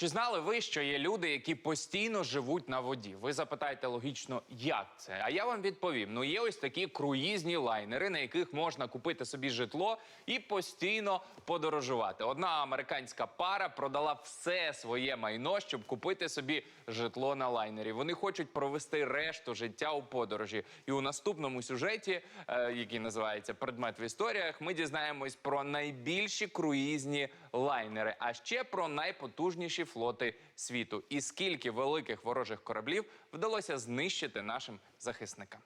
Чи знали ви, що є люди, які постійно живуть на воді? Ви запитаєте логічно, як це? А я вам відповім: ну є ось такі круїзні лайнери, на яких можна купити собі житло і постійно подорожувати. Одна американська пара продала все своє майно, щоб купити собі житло на лайнері. Вони хочуть провести решту життя у подорожі. І у наступному сюжеті, е, який називається Предмет в історіях, ми дізнаємось про найбільші круїзні лайнери, а ще про найпотужніші флоти світу і скільки великих ворожих кораблів вдалося знищити нашим захисникам.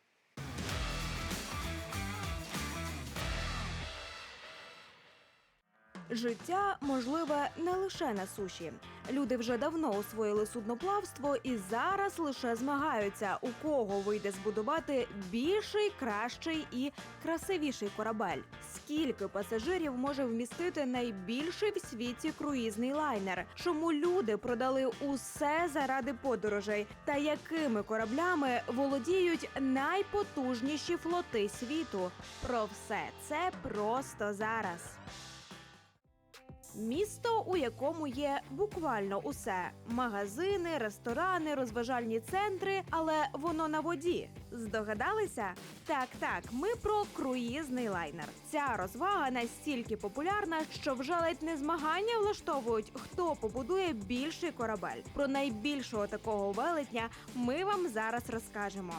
Життя можливе не лише на суші. Люди вже давно освоїли судноплавство і зараз лише змагаються, у кого вийде збудувати більший, кращий і красивіший корабель. Скільки пасажирів може вмістити найбільший в світі круїзний лайнер? Чому люди продали усе заради подорожей? Та якими кораблями володіють найпотужніші флоти світу? Про все це просто зараз. Місто, у якому є буквально усе: магазини, ресторани, розважальні центри, але воно на воді. Здогадалися? Так, так, ми про круїзний лайнер. Ця розвага настільки популярна, що вже ледь не змагання влаштовують, хто побудує більший корабель. Про найбільшого такого велетня ми вам зараз розкажемо.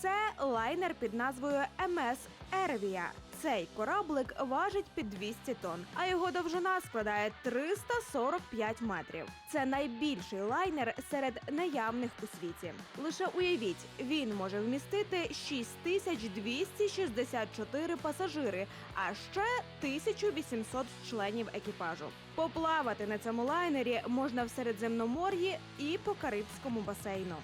Це лайнер під назвою МС Ервія. Цей кораблик важить під 200 тонн, а його довжина складає 345 метрів. Це найбільший лайнер серед наявних у світі. Лише уявіть, він може вмістити 6264 пасажири, а ще 1800 членів екіпажу. Поплавати на цьому лайнері можна в Середземномор'ї і по Карибському басейну.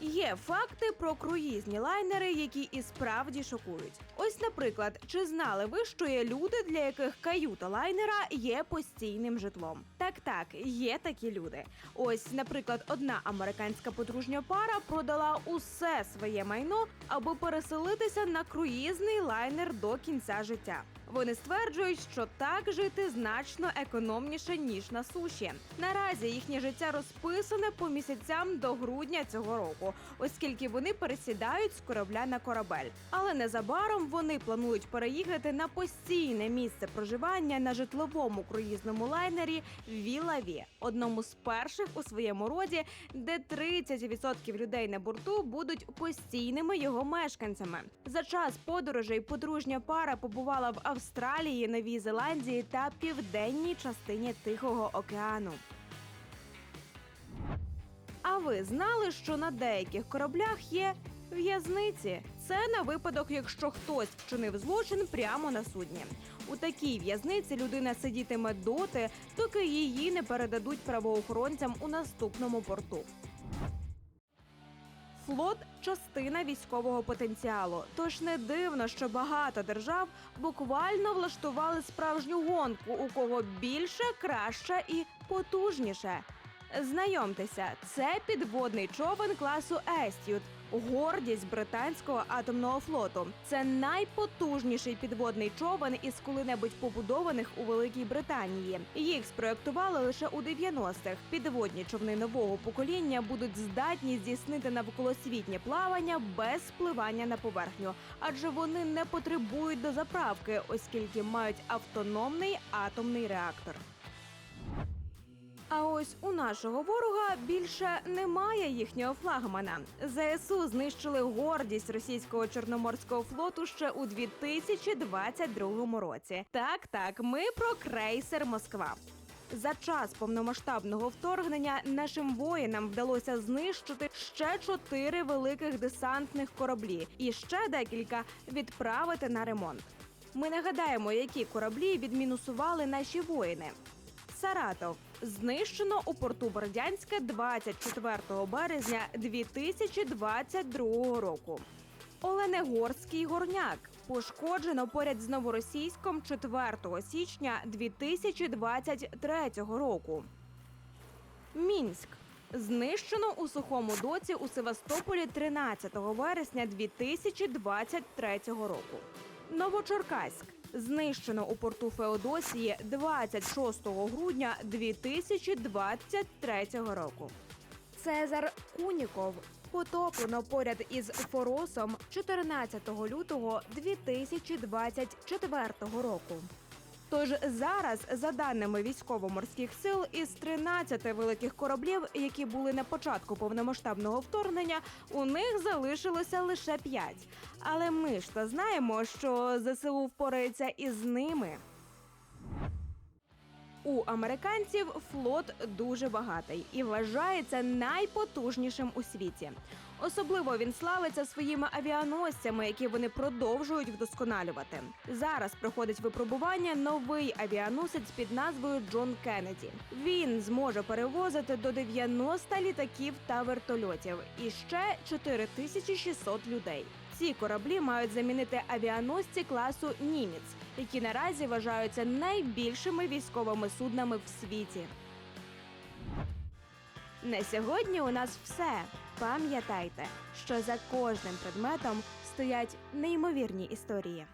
Є факти про круїзні лайнери, які і справді шокують. Ось, наприклад, чи знали ви, що є люди, для яких каюта лайнера є постійним житлом? Так, так, є такі люди. Ось, наприклад, одна американська подружня пара продала усе своє майно, аби переселитися на круїзний лайнер до кінця життя. Вони стверджують, що так жити значно економніше ніж на суші. Наразі їхнє життя розписане по місяцям до грудня цього року, оскільки вони пересідають з корабля на корабель. Але незабаром вони планують переїхати на постійне місце проживання на житловому круїзному лайнері Віла Ві, одному з перших у своєму роді, де 30% людей на борту будуть постійними його мешканцями. За час подорожей подружня пара побувала в Австралії, Новій Зеландії та південній частині Тихого океану. А ви знали, що на деяких кораблях є в'язниці? Це на випадок, якщо хтось вчинив злочин прямо на судні. У такій в'язниці людина сидітиме доти, доки її не передадуть правоохоронцям у наступному порту. Флот частина військового потенціалу. Тож не дивно, що багато держав буквально влаштували справжню гонку, у кого більше, краще і потужніше. Знайомтеся, це підводний човен класу Естют, гордість британського атомного флоту. Це найпотужніший підводний човен із коли-небудь побудованих у Великій Британії. Їх спроектували лише у 90-х. Підводні човни нового покоління будуть здатні здійснити навколосвітнє плавання без спливання на поверхню, адже вони не потребують дозаправки, оскільки мають автономний атомний реактор. А ось у нашого ворога більше немає їхнього флагмана. ЗСУ знищили гордість російського чорноморського флоту ще у 2022 році. Так, так, ми про крейсер Москва. За час повномасштабного вторгнення нашим воїнам вдалося знищити ще чотири великих десантних кораблі і ще декілька відправити на ремонт. Ми нагадаємо, які кораблі відмінусували наші воїни. Саратов знищено у порту Бердянська 24 березня 2022 року. Оленегорський горняк пошкоджено поряд з новоросійськом 4 січня 2023 року. Мінськ знищено у сухому доці у Севастополі 13 вересня 2023 року. Новочеркаськ знищено у порту Феодосії 26 грудня 2023 року. Цезар Куніков потоплено поряд із Форосом 14 лютого 2024 року. Тож зараз, за даними військово-морських сил, із 13 великих кораблів, які були на початку повномасштабного вторгнення, у них залишилося лише 5. Але ми ж та знаємо, що ЗСУ впорається із ними. У американців флот дуже багатий і вважається найпотужнішим у світі. Особливо він славиться своїми авіаносцями, які вони продовжують вдосконалювати. Зараз проходить випробування новий авіаносець під назвою Джон Кеннеді. Він зможе перевозити до 90 літаків та вертольотів і ще 4600 людей. Ці кораблі мають замінити авіаносці класу Німець, які наразі вважаються найбільшими військовими суднами в світі. На сьогодні у нас все. Пам'ятайте, що за кожним предметом стоять неймовірні історії.